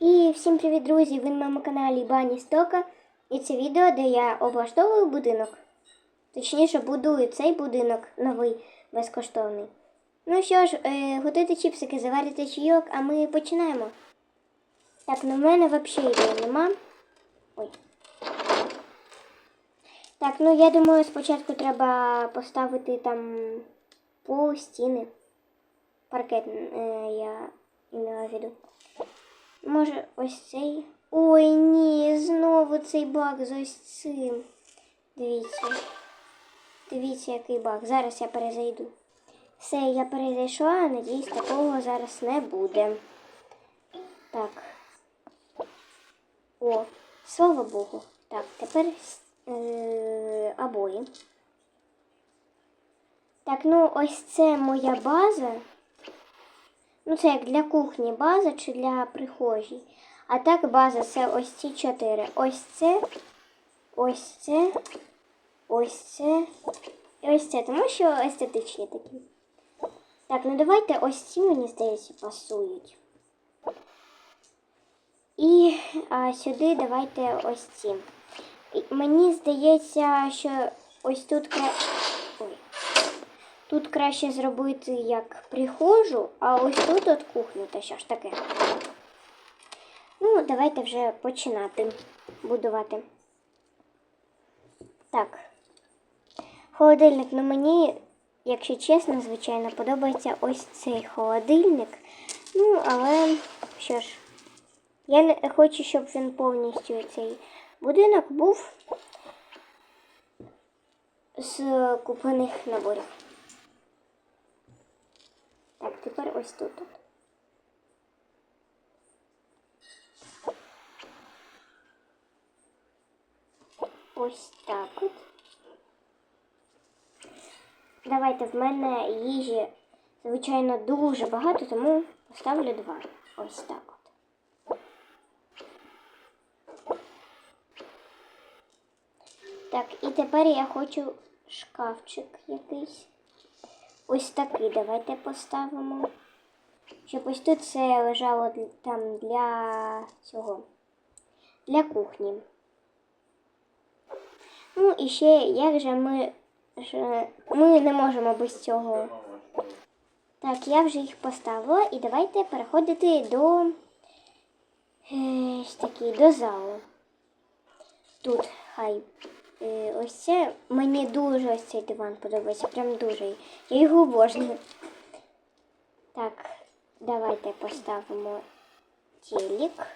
І всім привіт, друзі! Ви на моєму каналі Бані Стока. І це відео, де я облаштовую будинок. Точніше, будую цей будинок новий, безкоштовний. Ну що ж, е, готуйте чіпсики, заварите чайок, а ми починаємо. Так, ну в мене взагалі ідеї нема. Ой. Так, ну я думаю, спочатку треба поставити там пол, стіни. Паркет е, я імела в виду. Може, ось цей. Ой, ні, знову цей баг з ось цим. Дивіться. Дивіться, який баг. Зараз я перезайду. Все, я перезайшла, надіюсь, такого зараз не буде. Так. О, слава Богу. Так, тепер е, обої. Так, ну ось це моя база. Ну, це як для кухні база чи для прихожій. А так база це ось ці чотири. Ось це, ось це, ось це і ось це. Тому що естетичні такі. Так, ну давайте ось ці, мені здається, пасують. І а, сюди давайте ось ці. Мені здається, що ось тут. Тут краще зробити як прихожу, а ось тут от кухню, та що ж таке. Ну, давайте вже починати будувати. Так. Холодильник, ну мені, якщо чесно, звичайно, подобається ось цей холодильник. Ну, але що ж, я не хочу, щоб він повністю цей будинок був з куплених наборів. Так, тепер ось тут. Ось так от. Давайте в мене їжі, звичайно, дуже багато, тому поставлю два. Ось так от. Так, і тепер я хочу шкафчик якийсь. Ось такий давайте поставимо. Щоб ось тут це лежало там для цього. Для кухні. Ну і ще як же ми ми не можемо без цього. Так, я вже їх поставила і давайте переходити до е, такий, до залу. Тут хай ось це мені дуже ось цей диван подобається, прям дуже. Я його обожнюю. Так, давайте поставимо телек.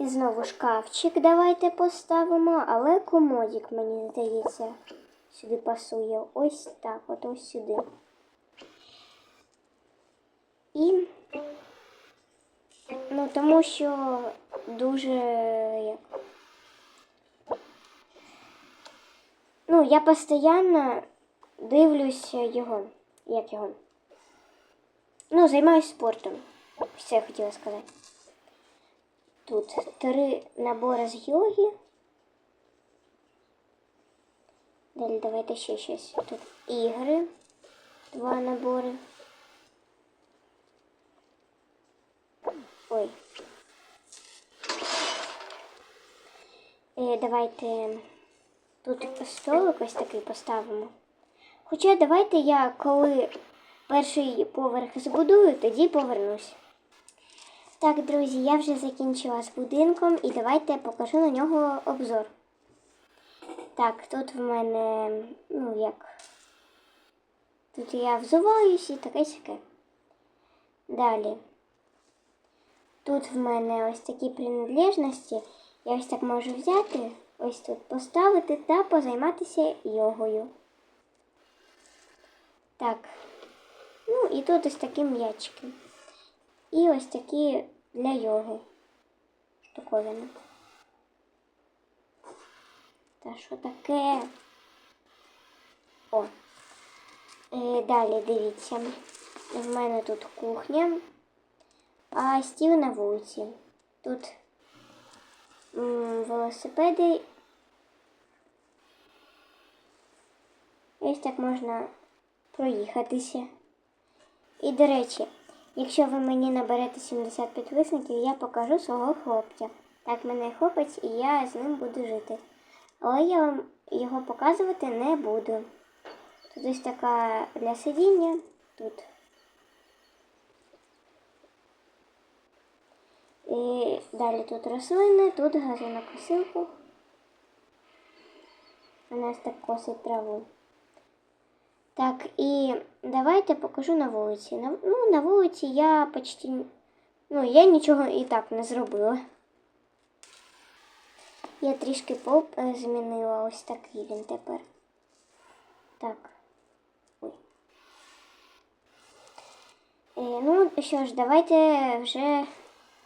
І знову шкафчик давайте поставимо, але комодик, мені здається, сюди пасує. Ось так, от ось сюди. І ну, тому що дуже як. Ну, я постійно дивлюся його. Як його? Ну, займаюся спортом. Все я хотіла сказати. Тут три набори з йоги. Далі давайте ще щось. Тут ігри. Два набори. Ой. Е, давайте тут столик ось такий поставимо. Хоча давайте я коли перший поверх збудую, тоді повернусь. Так, друзі, я вже закінчила з будинком і давайте покажу на нього обзор. Так, тут в мене, ну як, тут я взуваюсь і таке сяке. Далі. Тут в мене ось такі принадлежності. Я ось так можу взяти, ось тут поставити та позайматися йогою. Так. Ну і тут ось такі м'ячики. І ось такі для йоги штуковини. Та що таке? О. Е, далі дивіться. В мене тут кухня, а стіл на вулиці. Тут велосипеди. Ось так можна проїхатися. І, до речі, якщо ви мені наберете 70 підписників, я покажу свого хлопця. Так, мене хлопець, і я з ним буду жити. Але я вам його показувати не буду. Тут ось така для сидіння. Тут. І далі тут рослини, тут газонокосилку. У нас так косить траву. Так, і давайте покажу на вулиці. На, ну, на вулиці я почти. Ну, я нічого і так не зробила. Я трішки пол е, змінила ось такий він тепер. Так. Ой. Е, ну що ж, давайте вже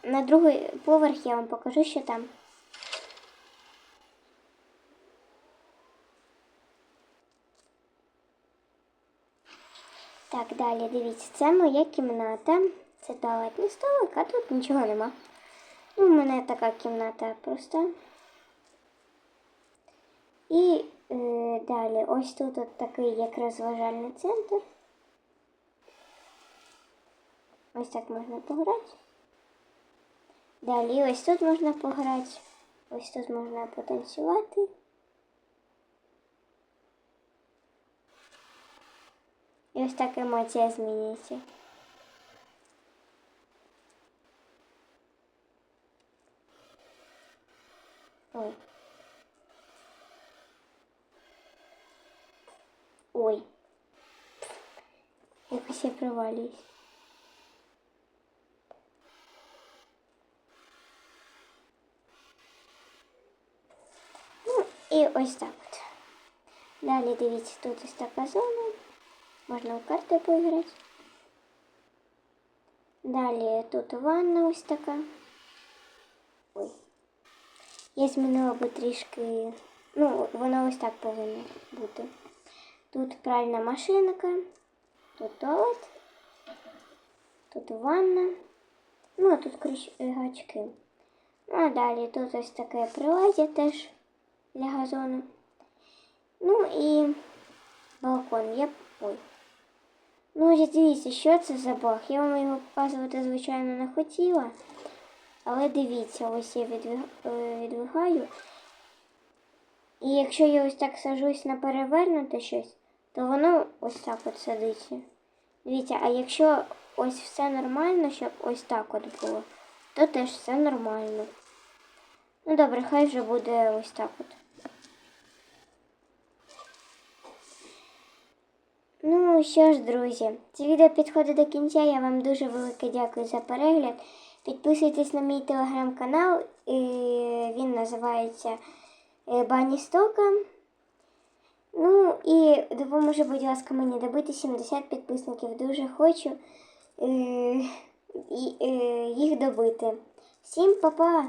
на другий поверх я вам покажу, що там. Так, далі дивіться, це моя кімната. Це туалетний столик, а тут нічого нема. Ну, у мене така кімната просто. І е, далі, ось тут от такий як розважальний центр. Ось так можна пограти. Далі ось тут можна пограти. Ось тут можна потанцювати. І ось так емоція змінюється. Ой. Ой. Якось я провалююсь. І ось так от. Далі дивіться, тут ось така зона. Можна в карти поіграти. Далі тут ванна ось така. Ой. Я змінила би трішки. Ну, вона ось так повинна бути. Тут пральна машинка, тут туалет, тут ванна. Ну, а тут гачки. Ну, а далі тут ось таке приладдя теж для газону. Ну і балкон. Я... Ой. Ну, дивіться, що це за баг. Я вам його показувати, звичайно, не хотіла. Але дивіться, ось я е, відвигаю. І якщо я ось так сажусь на перевернуте щось, то воно ось так от садиться. Дивіться, а якщо ось все нормально, щоб ось так от було, то теж все нормально. Ну добре, хай вже буде ось так от. Ну що ж, друзі, це відео підходить до кінця. Я вам дуже велике дякую за перегляд. Підписуйтесь на мій телеграм-канал, він називається е, Бані Ну і допоможи, будь ласка, мені добити 70 підписників. Дуже хочу е, е, їх добити. Всім па-па!